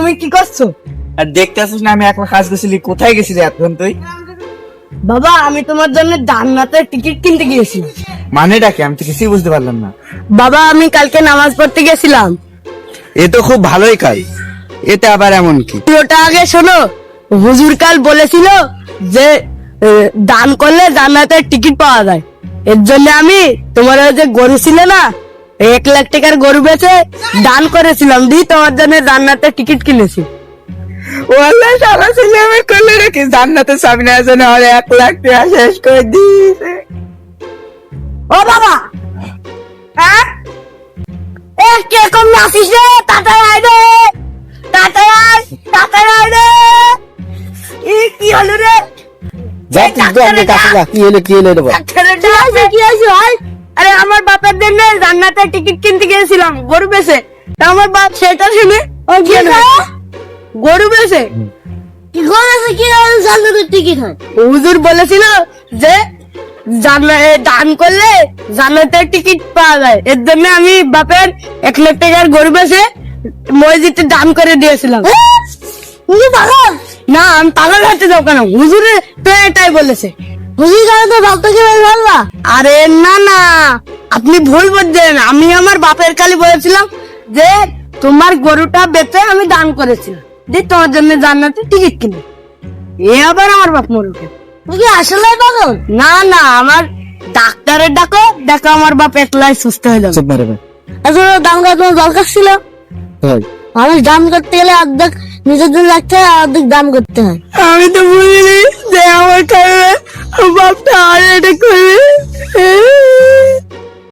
তুমি কি করছ? আর দেখতে আসিস না আমি একবার কাজ করছিলি কোথায় গেছিলি এতক্ষণ তুই? বাবা আমি তোমার জন্য জান্নাতের টিকিট কিনতে গিয়েছি মানেটা কি আমি তো কিছুই বুঝতে পারলাম না। বাবা আমি কালকে নামাজ পড়তে গেছিলাম। এ তো খুব ভালোই কাজ। এতে আবার এমন কি? ওটা আগে শোনো হুজুর কাল বলেছিল যে দান করলে জান্নাতের টিকিট পাওয়া যায়। এর জন্য আমি তোমার ওই যে গরু ছিল না এক লাখ টাকার গরু বেচে দান করেছিলাম দি তোমার জন্য জান্নাতের টিকিট কিনেছি। ও আল্লাহ সারা ছেলে আমি করলে রেখে জান্নাতের সামনে আছে না আর এক লাখ টাকা শেষ করে দিয়েছে। ও বাবা! হ্যাঁ? এ কীরকম নাচিস রে? তাড়াতাড়ি আয় রে! তাড়াতাড়ি আয় তাড়াতাড়ি আয় রে! ই কি হলো রে? যা এই তুই তো কাছে যা। কি হলো কি হলো রে বাবা? কি আছে কি আছে ভাই? আমার বাপের জন্য জান্নাতের টিকিট কিনতে গিয়েছিলাম গরু তা আমার বাপ সেটা শুনে গরু বেচে। কি করেছে কি জান্নাতের টিকিট হয়। হুজুর বলেছিল যে দান করলে জান্নাতের টিকিট পাওয়া যায়। এর জন্য আমি বাপের এক লাখ টাকার গরু বেচে মসজিদে দান করে দিয়েছিলাম। না আমি পাগল হতে যাও কেন? হুজুরে তো এটাই বলেছে। হুজুর কেন তো বাপ থেকে বললা আরে না না। আপনি ভুল বলছেন আমি আমার বাপের কালি বলেছিলাম যে তোমার গরুটা বেচে আমি দান করেছিলাম। যে তোমার জন্য জান্নাতে টিকিট কিনে। এ আবার আমার বাপ মরুকে তুমি আসলে পাগল? না না আমার ডাক্তারের ডাকো দেখো আমার বাপ একলাই সুস্থ হয়ে যাবে। আসলে দাম কাটানোর দরকার ছিল? মানুষ দাম করতে গেলে অর্ধেক নিজের জন্য রাখতে হয় অর্ধেক দাম করতে হয়। আমি তো বুঝিনি যে আমার খাবে বাপটা আর এটা করবে।